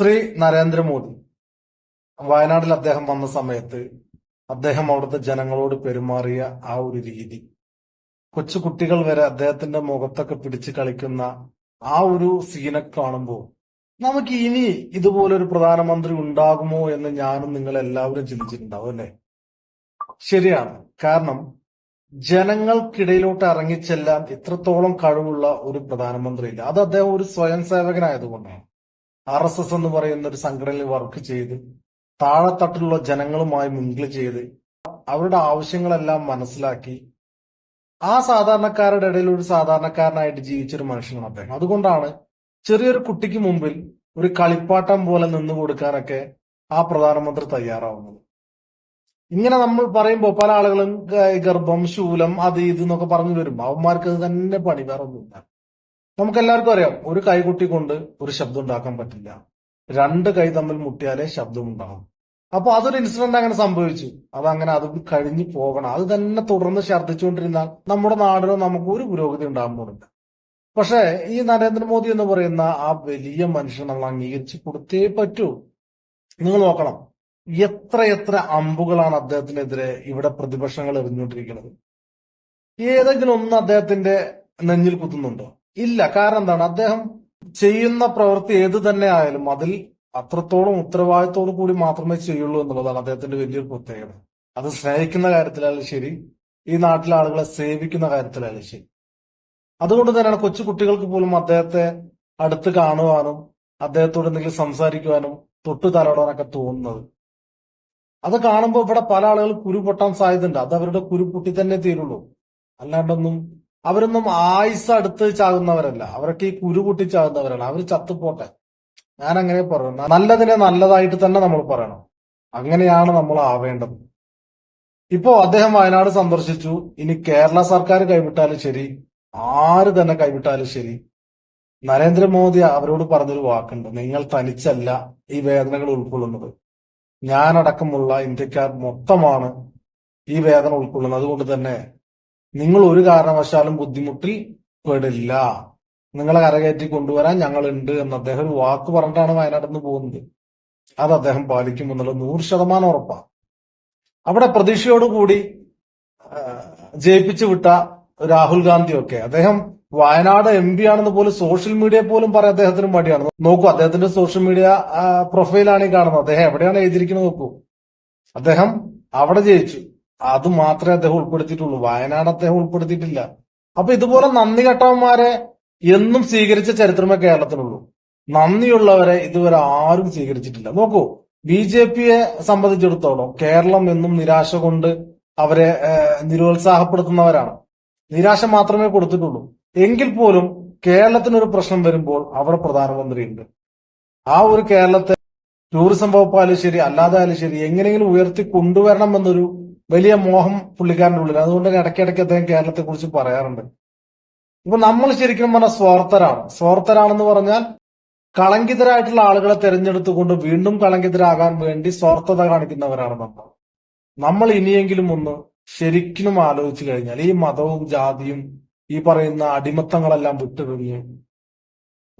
ശ്രീ നരേന്ദ്രമോദി. വയനാട്ടിൽ അദ്ദേഹം വന്ന സമയത്ത് അദ്ദേഹം അവിടുത്തെ ജനങ്ങളോട് പെരുമാറിയ ആ ഒരു രീതി. കൊച്ചു കുട്ടികൾ വരെ അദ്ദേഹത്തിന്റെ മുഖത്തൊക്കെ പിടിച്ച് കളിക്കുന്ന ആ ഒരു സീനൊക്കെ കാണുമ്പോൾ നമുക്ക് ഇനി ഇതുപോലൊരു പ്രധാനമന്ത്രി ഉണ്ടാകുമോ എന്ന് ഞാനും നിങ്ങൾ എല്ലാവരും ചിന്തിച്ചിട്ടുണ്ടാവും അല്ലെ? ശരിയാണ്. കാരണം ജനങ്ങൾക്കിടയിലോട്ട് ഇറങ്ങിച്ചെല്ലാൻ ഇത്രത്തോളം കഴിവുള്ള ഒരു പ്രധാനമന്ത്രിയില്ല. അത് അദ്ദേഹം ഒരു സ്വയം സേവകനായതുകൊണ്ടാണ് ആർ എസ് എസ് എന്ന് പറയുന്ന ഒരു സംഘടനയിൽ വർക്ക് ചെയ്ത് താഴെത്തട്ടിലുള്ള ജനങ്ങളുമായി മിങ്കിൾ ചെയ്ത് അവരുടെ ആവശ്യങ്ങളെല്ലാം മനസ്സിലാക്കി ആ സാധാരണക്കാരുടെ ഇടയിൽ ഒരു സാധാരണക്കാരനായിട്ട് ജീവിച്ചൊരു മനുഷ്യനാണ് അദ്ദേഹം. അതുകൊണ്ടാണ് ചെറിയൊരു കുട്ടിക്ക് മുമ്പിൽ ഒരു കളിപ്പാട്ടം പോലെ നിന്നു കൊടുക്കാനൊക്കെ ആ പ്രധാനമന്ത്രി തയ്യാറാവുന്നത്. ഇങ്ങനെ നമ്മൾ പറയുമ്പോൾ പല ആളുകളും ഗർഭം ശൂലം അത് ഇത് എന്നൊക്കെ പറഞ്ഞു വരും അവന്മാർക്ക് തന്നെ പണി വേറെ നമുക്ക് എല്ലാവർക്കും അറിയാം ഒരു കൈകുട്ടി കൊണ്ട് ഒരു ശബ്ദം ഉണ്ടാക്കാൻ പറ്റില്ല. രണ്ട് കൈ തമ്മിൽ മുട്ടിയാലേ ശബ്ദം ഉണ്ടാകും അപ്പൊ അതൊരു ഇൻസിഡന്റ് അങ്ങനെ സംഭവിച്ചു. അതങ്ങനെ അത് കഴിഞ്ഞു പോകണം. അത് തന്നെ തുടർന്ന് ഛർദ്ദിച്ചുകൊണ്ടിരുന്നാൽ നമ്മുടെ നാടിനോ നമുക്ക് ഒരു പുരോഗതി ഉണ്ടാകാൻ പോകുന്നില്ല. പക്ഷേ ഈ നരേന്ദ്രമോദി എന്ന് പറയുന്ന ആ വലിയ മനുഷ്യൻ നമ്മൾ അംഗീകരിച്ച് കൊടുത്തേ പറ്റൂ. നിങ്ങൾ നോക്കണം എത്ര എത്ര അമ്പുകളാണ് അദ്ദേഹത്തിനെതിരെ ഇവിടെ പ്രതിപക്ഷങ്ങൾ എറിഞ്ഞുകൊണ്ടിരിക്കുന്നത്. ഏതെങ്കിലും ഒന്ന് അദ്ദേഹത്തിന്റെ നെഞ്ഞിൽ കുത്തുന്നുണ്ടോ? ഇല്ല. കാരണം എന്താണ്? അദ്ദേഹം ചെയ്യുന്ന പ്രവൃത്തി ഏത് തന്നെ ആയാലും അതിൽ അത്രത്തോളം ഉത്തരവാദിത്തോടു കൂടി മാത്രമേ ചെയ്യുള്ളൂ എന്നുള്ളതാണ് അദ്ദേഹത്തിന്റെ വലിയൊരു പ്രത്യേകത. അത് സ്നേഹിക്കുന്ന കാര്യത്തിലായാലും ശരി ഈ നാട്ടിലെ ആളുകളെ സേവിക്കുന്ന കാര്യത്തിലായാലും ശരി. അതുകൊണ്ട് തന്നെയാണ് കൊച്ചു കുട്ടികൾക്ക് പോലും അദ്ദേഹത്തെ അടുത്ത് കാണുവാനും അദ്ദേഹത്തോട് എന്തെങ്കിലും സംസാരിക്കുവാനും തൊട്ടു തലോടാനൊക്കെ തോന്നുന്നത്. അത് കാണുമ്പോൾ ഇവിടെ പല ആളുകൾ കുരു പൊട്ടാൻ സാധ്യതയുണ്ട്. അത് അവരുടെ കുരു പൊട്ടി തന്നെ തീരുള്ളൂ. അല്ലാണ്ടൊന്നും അവരൊന്നും ആയുസ് അടുത്ത് ചാകുന്നവരല്ല. അവരൊക്കെ ഈ കുരു പൊട്ടി ചാകുന്നവരാണ്. അവർ ചത്തുപോട്ടെ. ഞാൻ അങ്ങനെ പറയുന്നു നല്ലതിനെ നല്ലതായിട്ട് തന്നെ നമ്മൾ പറയണം. അങ്ങനെയാണ് നമ്മൾ ആവേണ്ടത്. ഇപ്പോ അദ്ദേഹം വയനാട് സന്ദർശിച്ചു. ഇനി കേരള സർക്കാർ കൈവിട്ടാലും ശരി. ആര് തന്നെ കൈവിട്ടാലും ശരി. നരേന്ദ്രമോദി അവരോട് പറഞ്ഞൊരു വാക്കുണ്ട്. നിങ്ങൾ തനിച്ചല്ല ഈ വേദനകൾ ഉൾക്കൊള്ളുന്നത്. ഞാനടക്കമുള്ള ഇന്ത്യക്കാർ മൊത്തമാണ് ഈ വേദന ഉൾക്കൊള്ളുന്നത്. അതുകൊണ്ട് തന്നെ നിങ്ങൾ ഒരു കാരണവശാലും ബുദ്ധിമുട്ടിൽ പെടില്ല. നിങ്ങളെ കരകയറ്റി കൊണ്ടുവരാൻ ഞങ്ങളുണ്ട് എന്ന് അദ്ദേഹം ഒരു വാക്ക് പറഞ്ഞിട്ടാണ് വയനാട്ടിൽ നിന്ന് പോകുന്നത്. അത് അദ്ദേഹം പാലിക്കും എന്നുള്ളത് നൂറ് ശതമാനം ഉറപ്പാണ് അവിടെ പ്രതീക്ഷയോടുകൂടി ജയിപ്പിച്ചു വിട്ട രാഹുൽ ഗാന്ധിയൊക്കെ. അദ്ദേഹം വയനാട് എം പി ആണെന്ന് പോലും സോഷ്യൽ മീഡിയ പോലും പറയാൻ അദ്ദേഹത്തിന് മടിയാണ്. നോക്കൂ അദ്ദേഹത്തിന്റെ സോഷ്യൽ മീഡിയ പ്രൊഫൈലാണ് ഈ കാണുന്നത്. അദ്ദേഹം എവിടെയാണ് എഴുതിയിരിക്കുന്നത് നോക്കൂ. അദ്ദേഹം അവിടെ ജയിച്ചു. അത് മാത്രമേ അദ്ദേഹം ഉൾപ്പെടുത്തിയിട്ടുള്ളൂ. വയനാട് അദ്ദേഹം ഉൾപ്പെടുത്തിയിട്ടില്ല. അപ്പൊ ഇതുപോലെ നന്ദി കെട്ടവന്മാരെ എന്നും സ്വീകരിച്ച ചരിത്രമേ കേരളത്തിനുള്ളൂ നന്ദിയുള്ളവരെ ഇതുവരെ ആരും സ്വീകരിച്ചിട്ടില്ല. നോക്കൂ ബി ജെ പിയെ സംബന്ധിച്ചിടത്തോളം കേരളം എന്നും നിരാശ കൊണ്ട് അവരെ നിരുത്സാഹപ്പെടുത്തുന്നവരാണ്. നിരാശ മാത്രമേ കൊടുത്തിട്ടുള്ളൂ. എങ്കിൽ പോലും കേരളത്തിനൊരു പ്രശ്നം വരുമ്പോൾ അവിടെ പ്രധാനമന്ത്രിയുണ്ട്. ആ ഒരു കേരളത്തെ ടൂറിസം വകുപ്പായാലും ശരി അല്ലാതായാലും ശരി എങ്ങനെയെങ്കിലും ഉയർത്തി കൊണ്ടുവരണം എന്നൊരു വലിയ മോഹം പുള്ളിക്കാരന്റെ ഉള്ളിൽ. അതുകൊണ്ട് തന്നെ ഇടയ്ക്കിടയ്ക്ക് അദ്ദേഹം കേരളത്തെ കുറിച്ച് പറയാറുണ്ട്. ഇപ്പൊ നമ്മൾ ശരിക്കും പറഞ്ഞാൽ സ്വാർത്ഥരാണ്. സ്വാർത്ഥരാണെന്ന് പറഞ്ഞാൽ കളങ്കിതരായിട്ടുള്ള ആളുകളെ തെരഞ്ഞെടുത്തുകൊണ്ട് വീണ്ടും കളങ്കിതരാകാൻ വേണ്ടി സ്വാർത്ഥത കാണിക്കുന്നവരാണ് നമ്മൾ. നമ്മൾ ഇനിയെങ്കിലും ഒന്ന് ശരിക്കും ആലോചിച്ചു കഴിഞ്ഞാൽ ഈ മതവും ജാതിയും ഈ പറയുന്ന അടിമത്തങ്ങളെല്ലാം വിട്ടുപിരിഞ്ഞ്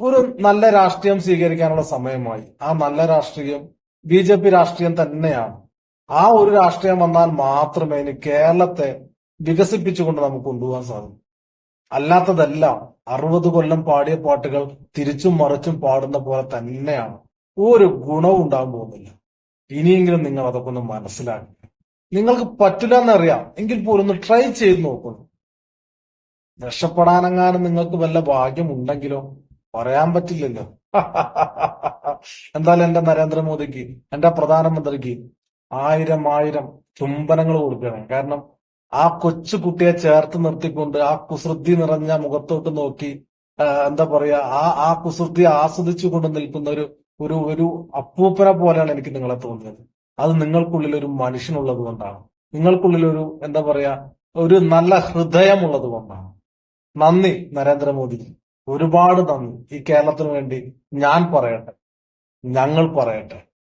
ഒരു നല്ല രാഷ്ട്രീയം സ്വീകരിക്കാനുള്ള സമയമായി. ആ നല്ല രാഷ്ട്രീയം ബി ജെ പി രാഷ്ട്രീയം തന്നെയാണ്. ആ ഒരു രാഷ്ട്രീയം വന്നാൽ മാത്രമേ കേരളത്തെ വികസിപ്പിച്ചുകൊണ്ട് നമുക്ക് കൊണ്ടുപോകാൻ സാധിക്കും. അല്ലാത്തതല്ല അറുപത് കൊല്ലം പാടിയ പാട്ടുകൾ തിരിച്ചും മറിച്ചും പാടുന്ന പോലെ തന്നെയാണ്. ഒരു ഗുണവും ഉണ്ടാകാൻ പോകുന്നില്ല. ഇനിയെങ്കിലും നിങ്ങൾ അതൊക്കെ ഒന്ന് മനസ്സിലാക്കുക നിങ്ങൾക്ക് പറ്റില്ല എന്നറിയാം. എങ്കിൽ പോലും ഒന്ന് ട്രൈ ചെയ്ത് നോക്കുന്നു രക്ഷപ്പെടാനെങ്ങാനും നിങ്ങൾക്ക് വല്ല ഭാഗ്യം ഉണ്ടെങ്കിലോ? പറയാൻ പറ്റില്ലല്ലോ. എന്തായാലും എന്റെ നരേന്ദ്രമോദിക്ക് എന്റെ പ്രധാനമന്ത്രിക്ക് ആയിരം ആയിരം ചുംബനങ്ങൾ കൊടുക്കണം കാരണം ആ കൊച്ചു കുട്ടിയെ ചേർത്ത് നിർത്തിക്കൊണ്ട് ആ കുസൃതി നിറഞ്ഞ മുഖത്തോട്ട് നോക്കി എന്താ പറയാ ആ ആ കുസൃതി ആസ്വദിച്ചു കൊണ്ട് നിൽക്കുന്ന ഒരു ഒരു ഒരു അപ്പൂപ്പന പോലെയാണ് എനിക്ക് നിങ്ങളെ തോന്നിയത്. അത് നിങ്ങൾക്കുള്ളിൽ ഒരു മനുഷ്യനുള്ളത് കൊണ്ടാണ്. നിങ്ങൾക്കുള്ളിൽ ഒരു എന്താ പറയാ ഒരു നല്ല ഹൃദയമുള്ളത് കൊണ്ടാണ്. നന്ദി നരേന്ദ്രമോദി ഒരുപാട് നന്ദി. ഈ കേരളത്തിന് വേണ്ടി ഞാൻ പറയട്ടെ. ഞങ്ങൾ പറയട്ടെ.